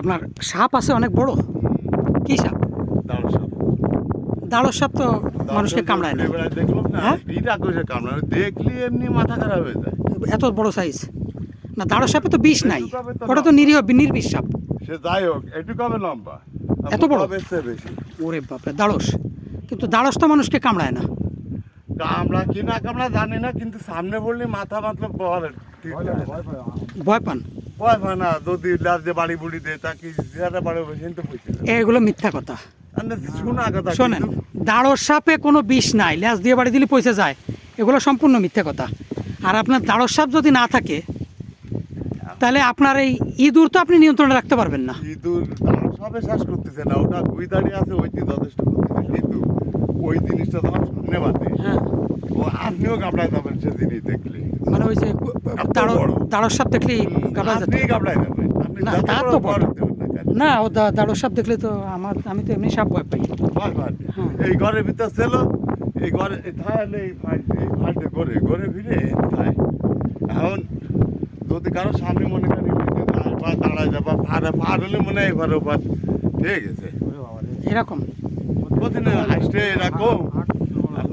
আপনার সাপ আছে অনেক বড়? কি সাপ? দাঁড়ো সাপ। তো মানুষকে কামড়ায় না। হ্যাঁ? কামড়ায় দেখলি এমনি মাথা খারাপ হয়ে যায়। এত বড় সাইজ না দাঁড়র সাপে তো বিষ নাই। ওটা তো নিরীহ নির্বিষ সাপ। সে যাই হোক একটু কবে লম্বা। এত বড়? ওরে বাপরে দাড়স কিন্তু দাড়স তো মানুষকে কামড়ায় না। কামড়া কি না কামড়া জানি না কিন্তু সামনে পড়লে মাথা মাতলে পড়ে ঠিক ভয় পান? না যদি বাড়ি বুড়ি তা কি বাড়ি পয়সা এগুলো মিথ্যা কথা। শোনা কথা শোনেন সাপে কোনো বিষ নাই ল্যাস দিয়ে বাড়ি দিলে পয়সা যায়। এগুলো সম্পূর্ণ মিথ্যা কথা। আর আপনার দাড়র সাপ যদি না থাকে তাহলে আপনার এই ইঁদুর তো আপনি নিয়ন্ত্রণে রাখতে পারবেন না। ইঁদুর সবে শ্বাস করতেছে না ওটা গুই দাঁড়িয়ে আছে ওইটি যথেষ্ট করতেছে কিন্তু ওই জিনিসটা তোমার সামনে বাদে। হ্যাঁ। ও আপনিও গাবড়ায় যাবেন সে জিনিস দেখলে। মানে ওই যে। দাড়র সাপ দেখলেই গাবড়া আপনি গাবড়ায় যাবেন না, তা তো বড়। না ও দা- সাপ দেখলে তো আমার আমি তো এমনি সাপ ভয় পাই। হ্যাঁ। এই ঘরের ভিতর ছিল এই ঘরে থাইলে এই ফাইটে এই ঘরে ফিরে থাই এখন যদি কারও সামনে মনে করি বা দাঁড়ায় যাবা ফাড় হলে মনে হয় এবার ওপার ঠিক আছে। এরকম। বুঝলেন আসতে এরকম।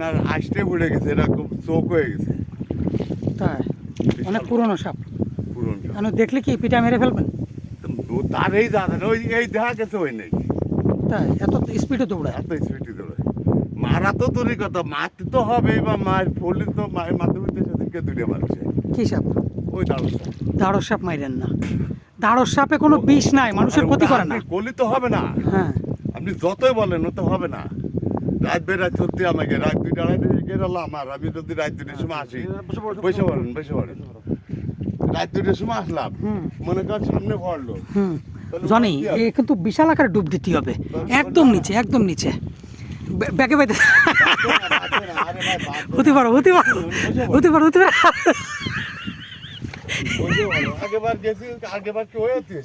আপনার আসতে উড়ে গেছে এরকম চোখ হয়ে গেছে। তাই? অনেক পুরনো সাপ। পুরন কেন দেখলে কি পিঠা মেরে ফেলবেন? তার এই দাদা ওই এই দেখা গেছে ওই নেই। তাই? এত স্পিডে দৌড়ায়। এত স্পিডি দৌড়ে মারা তো দূরই কথা মারতে তো হবে বা মার পড়লে তো মায়ের মাধ্যমে সেদিনকে দূরে মারছে। কি সাপ? ওই দাঁড়ো দাড়র সাপ মাইরেন না। দাড়র সাপে কোনো বিষ নাই মানুষের ক্ষতি করে না। কলি তো হবে না। হ্যাঁ। আপনি যতই বলেন ও তো হবে না। রাত বেরাত সত্যি আমাকে রাত দুইটা আড়াইটা গেল আমার আমি যদি রাত দুইটার সময় আসি। বসে পড়েন বসে পড়েন। রাত দুইটার সময় আসলাম। মনে কর সামনে পড়ল জনি এ কিন্তু বিশাল আকারে ডুব দিতে হবে। একদম নিচে একদম নিচে। বে- ব্যাগে বাইতে। হতে পারো হতে পারো হতে পারো হতে পারো। আগেবার গেছি আগেবার কি হয়ে হয়েছে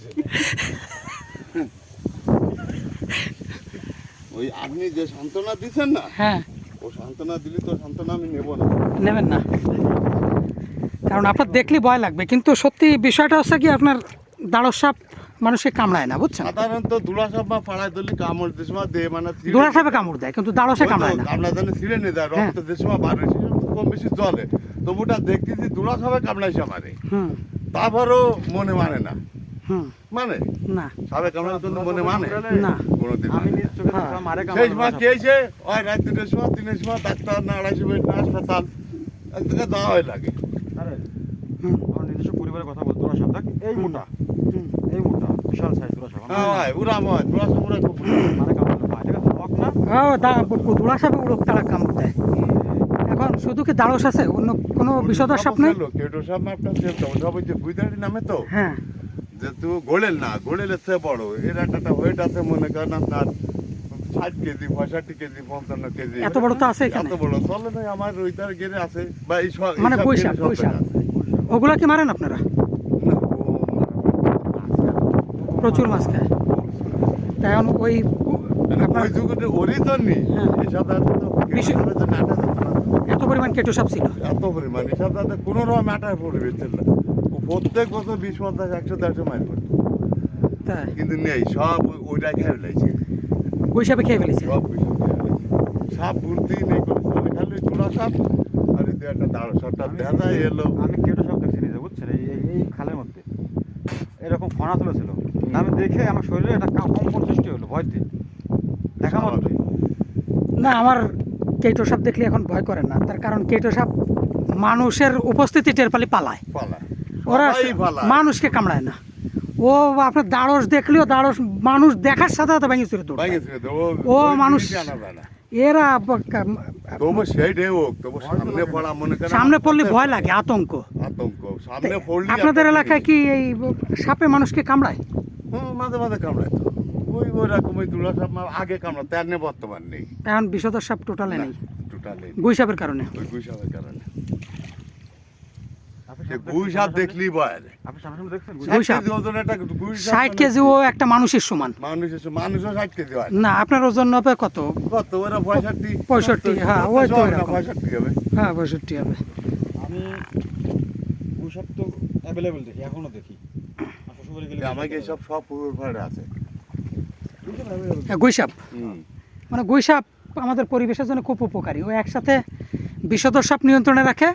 ওই আপনি যে সান্ত্বনা দিচ্ছেন না হ্যাঁ। ও সান্ত্বনা দিলে তো সান্ত্বনা আমি নেব না। নেবেন না। কারণ আপনার দেখলে ভয় লাগবে কিন্তু সত্যি বিষয়টা হচ্ছে কি আপনার দাড়র সাপ মানুষকে কামড়ায় না বুঝছেন? সাধারণত দুলা সাপ বা পাড়ায় দিলে কামড় সময় দেয় মানে দোড়া সাপে কামড় দেয় কিন্তু তো, কামড়ায় না। আপনার জানে ছিঁড়ে নিয়ে যায় হ্যাঁ। রক্ত বার হয়েছে কম বেশি জলে। তবুটা দেখতেছি দুলা সাপে কামড়াইছে আমারে তারপরও মনে মানে না। মানে? না। কামড়ানোর জন্য মনে মানে? না। কোনোদিন আমি মানে। নিজ চোখে হ্যাঁ। দেখলাম মারে সেই কামড় সময় কি হয়েছে ওই রাত দুটোর সময় তিনের সময় ডাক্তার না আড়াইশো না হাসপাতাল। যাওয়া হয় লাগে। আরে হুম। আমার নিজস্ব পরিবারের কথা বলতো ওরা সব এই মোটা। এই মোটা বিশাল সাইজ ওরা সব। হ্যাঁ ভাই উড়া ময় দুলা সাপ উড়া খুব মারে কামড় পায় ঠিক আছে হক না ও দা- দোড়া সাপে উড়োক তারা কামড় দেয়। এখন শুধু কি দাড়স আছে? অন্য কোনো বিষধর সাপ নেই? কেটো সাপ তো সব ওই যে গুইদারি নামে তো? হ্যাঁ। যেহেতু গোড়েল না গোড়েলের চেয়ে বড়। এর একটা ওয়েট আছে মনে করেন আপনার ষাট কেজি পঁয়ষট্টি কেজি পঞ্চান্ন কেজি। এত বড় তো আছে এত বড়। চলে না আমার ওইটার গেড়ে আছে বা এই সব মানে বৈশাখ, বৈশাখ। ওগুলা কি মারেন আপনারা? প্রচুর মাছ খায়। তাই ওই মানে আপনার যুগের ওরিজন নেই হ্যাঁ। এসব। এত পরিমাণ কেটো সাপ ছিল। এত পরিমাণ। এসব দাদা কোনো রকম ম্যাটার পড়বে না প্রত্যেক বছর বিশ পঞ্চাশ একশো দেড়শো মাইল তাই? কিন্তু নেই সব ওইটাই খেয়ে ফেলেছে। ওই সাপে খেয়ে ফেলেছে? সব খেয়ে ফেলেছে। সাপ ঘুরতেই নেই করে চলে খালি তোলা সাপ আর এই একটা দাঁড় সাপটা দেখা এলো। আমি কেটো সব দেখছি নিজে বুঝছেন? এই এই- খালের মধ্যে। এরকম ফনা তুলেছিল। আমি দেখে আমার শরীরে একটা কম্পন সৃষ্টি হলো ভয়তে। দেখা মাত্র না আমার কেটো সাপ দেখলে এখন ভয় করে না। তার কারণ কেটো সাপ মানুষের উপস্থিতি টের পালি পালায়। পালা ওরা। মানুষকে কামড়ায় না। ও আপনার দাড়স দেখলেও দাড়স মানুষ দেখার সাথে সাথে ভেঙে চুরে দৌড় ও- ও মানুষ-। এরা সামনে পড়া মনে করেন সামনে পড়লে ভয় লাগে আতঙ্ক। আতঙ্ক সামনে পড়লে আপনাদের এলাকায় কি এই সাপে মানুষকে কামড়ায়? মাঝে মাঝে কামড়ায় ওই ওই রকম ওই দুলা সাপ আগে কামড়াতো আর নেই বর্তমান নেই। এখন বিষধর সাপ টোটালে নেই। টোটালি গুই সাপের কারণে। গুই সাপের কারণে। গুই সাপ গুই? গুই ষাট কেজি একটা মানে- কেজিও একটা মানুষের সমান। মানুষের মানুষও ষাট কেজি হয়। না আপনার ওজন হবে কত? কত? ওরা পঁয়ষট্টি। পঁয়ষট্টি, হ্যাঁ, ওই তো পঁয়ষট্টি হবে। হ্যাঁ পঁয়ষট্টি হবে। আমি গুই সাপ তো অ্যাভেলেবেল দেখি এখনও দেখি। আমাকে সব আছে। হুম। মানে গুইসাপ আমাদের পরিবেশের জন্য খুব উপকারী। ও একসাথে বিষধর সাপ নিয়ন্ত্রণে রাখে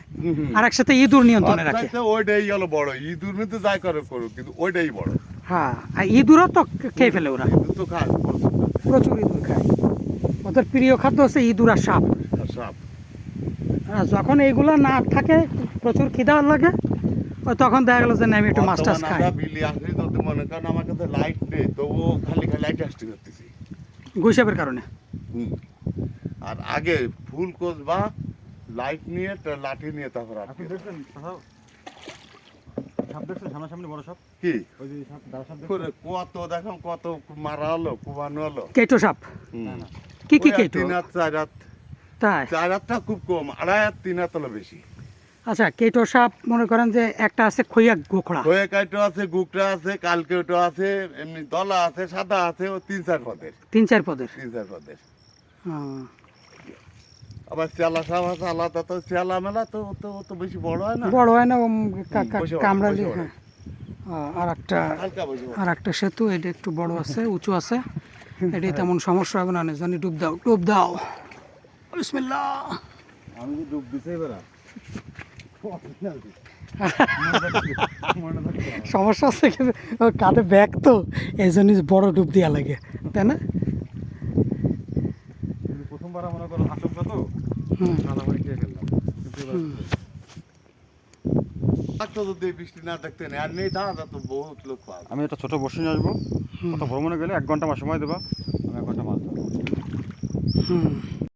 আর একসাথে ইঁদুর নিয়ন্ত্রণে রাখে। অর্থাৎ ওইটাই হলো বড়। ইঁদুর মিতে যাই করে করুক কিন্তু ওইটাই বড়। হ্যাঁ আর ইঁদুরও তো খেয়ে ফেলে ওরা। ইঁদুর তো খায় প্রচুর। ইঁদুর খায়। ওদের প্রিয় খাদ্য হচ্ছে ইঁদুর আর সাপ। আর সাপ। আর যখন এইগুলো না থাকে প্রচুর খিদা লাগে তখন দেখা গেলো যে আমি একটু মাছ টাছ খাই। বিলি আসলে যদি মনে করেন আমার কাছে লাইট নেই তবুও খালি খালি লাইট আসতে করতেছি। গুইসাপের কারণে। হুম। আর আগে ফুল কোচ বা লাইট নিয়ে লাঠি নিয়ে তারপর আপনি দেখছেন সাপ দেখছেন সামনাসামনি বড় সাপ? কি? ওই যে সাপ দাও সাপ কত দেখো কত মারা হলো কুবানো হলো। কেটো সাপ? কি কি কেটো? তিন হাত চার হাত। তাই? চার হাতটা খুব কম আড়াই হাত তিন হাত হলো বেশি। আচ্ছা কেটো সাপ মনে করেন যে একটা আছে খইয়া গোখড়া কাইটো আছে গুকটা আছে কালকেটো আছে এমনি দলা আছে সাদা আছে ও তিন চার পদের। তিন চার পদের। তিন চার পদের। হ্যাঁ। আবার চেলা সাপ আছে আলাদা তো চেলা মেলা তো তো তো বেশি বড় হয় না? বড় হয় না কা- কা- কামড়ালি আর একটা। আর একটা সেতু এটা একটু বড় আছে উঁচু আছে। এটি তেমন সমস্যা হবে না জানি ডুব দাও ডুব দাও। বিসমিল্লাহ। আমি যে ডুব দিছে এবার? সমস্যা আছে কিন্তু কাঁধে ব্যাগ তো এই জন্য বড় ডুব দেওয়া লাগে তাই না প্রথমবার মনে করো আশঙ্কা তো খেয়ে ফেললাম। কিন্তু এবার যদি বৃষ্টি না দেখতে নেই। আর নেই তো বহুত লোক পাবে আমি একটা ছোট বসে নিয়ে আসব। কত ভ্রমণে গেলে এক ঘণ্টা আমার সময় দেবা আমি এক ঘণ্টা মাছ ধরবো। হুম।